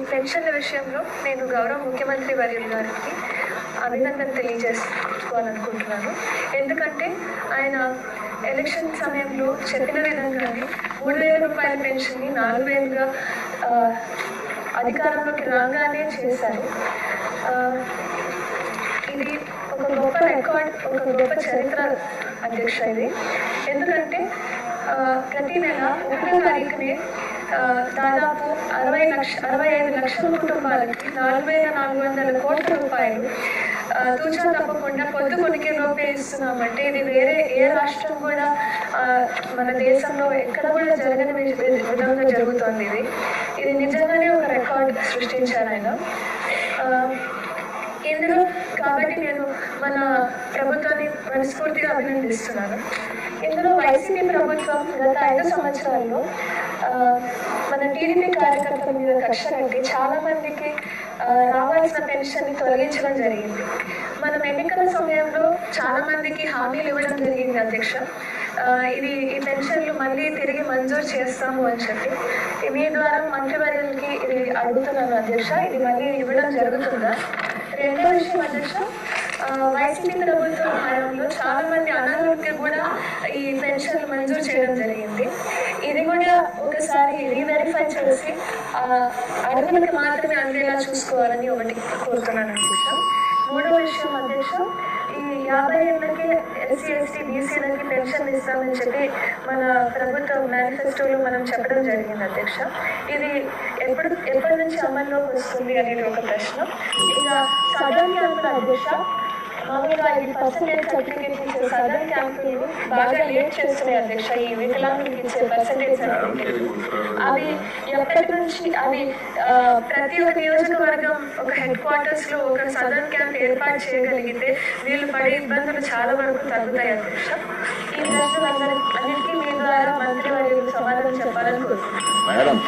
ఈ పెన్షన్ల విషయంలో నేను గౌరవ ముఖ్యమంత్రి వర్యులు గారికి అభినందన తెలియజేసుకోవాలనుకుంటున్నాను. ఎందుకంటే ఆయన ఎలక్షన్ సమయంలో చెప్పిన విధంగానే మూడు వేల రూపాయల పెన్షన్ని నాలుగు వేలుగా అధికారంలోకి రాగానే చేశారు. ఇది ఒక గొప్ప రికార్డ్ ఒక గొప్ప చరిత్ర అధ్యక్ష ఇది. ఎందుకంటే ప్రతి నెల ఒకటో తారీఖునే దాదాపు అరవై లక్ష అరవై ఐదు లక్షల కుటుంబాలకి నాలుగు వేల నాలుగు వందల కోట్ల రూపాయలు తూచా తప్పకుండా పొద్దు కొనికే లోపే ఇస్తున్నామంటే ఇది వేరే ఏ రాష్ట్రం కూడా మన దేశంలో ఎక్కడ కూడా జరగని విధంగా జరుగుతోంది ఇది. ఇది నిజంగానే ఒక రికార్డ్ సృష్టించారు ఆయన. ఇందులో కాబట్టి నేను మన ప్రభుత్వాన్ని మనస్ఫూర్తిగా అభినందిస్తున్నాను. ఇందులో వైసీపీ ప్రభుత్వం గత ఐదు సంవత్సరాల్లో మన టీడీపీ కార్యకర్తల మీద కక్ష కట్టి చాలా మందికి రావాల్సిన పెన్షన్ని తొలగించడం జరిగింది. మనం ఎన్నికల సమయంలో చాలా మందికి హామీలు ఇవ్వడం జరిగింది అధ్యక్ష. ఇది ఈ పెన్షన్లు మళ్ళీ తిరిగి మంజూరు చేస్తాము అని చెప్పి మీ ద్వారా మంత్రివర్యులకి ఇది అడుగుతున్నాను అధ్యక్ష. ఇది మళ్ళీ ఇవ్వడం జరుగుతుందా? రెండో విషయం అధ్యక్ష వైసీపీ ప్రభుత్వం హయాంలో చాలా మంది అనారోగ్యం కూడా ఈ పెన్షన్ మంజూరు చేయడం జరిగింది. ఇది కూడా ఒకసారి రీవెరిఫై చేసి అర్హులకు మాత్రమే అందేలా చూసుకోవాలని ఒకటి కోరుతున్నాను అనుకుంటాం మూడో విషయం అధ్యక్ష. ఈ యాభై ఏళ్ళకి ఎస్సీ ఎస్టీ బీసీలకి పెన్షన్ ఇస్తామని చెప్పి మన ప్రభుత్వ మేనిఫెస్టోలో మనం చెప్పడం జరిగింది అధ్యక్ష. ఇది ఎప్పుడు ఎప్పటి నుంచి అమల్లోకి వస్తుంది అనేది ఒక ప్రశ్న. ఇక సదన్ అధ్యక్ష మామూలుగా ఇది పర్సంటేజ్ సర్టిఫికేట్ ఇచ్చే సదన్ క్యాంపులు బాగా లేట్ చేస్తున్నాయి అధ్యక్ష. ఈ వికలాంగులకు ఇచ్చే పర్సంటేజ్ అవి ఎప్పటి నుంచి అవి ప్రతి ఒక్క నియోజకవర్గం ఒక హెడ్ క్వార్టర్స్లో ఒక సదర్న్ క్యాంప్ ఏర్పాటు చేయగలిగితే వీళ్ళు పడే ఇబ్బందులు చాలా వరకు తగ్గుతాయి అధ్యక్ష. ఈ అన్నిటికీ మీ ద్వారా మంత్రి వర్యులు సమాధానం చెప్పాలని కోరుకుంటున్నాను. మేడం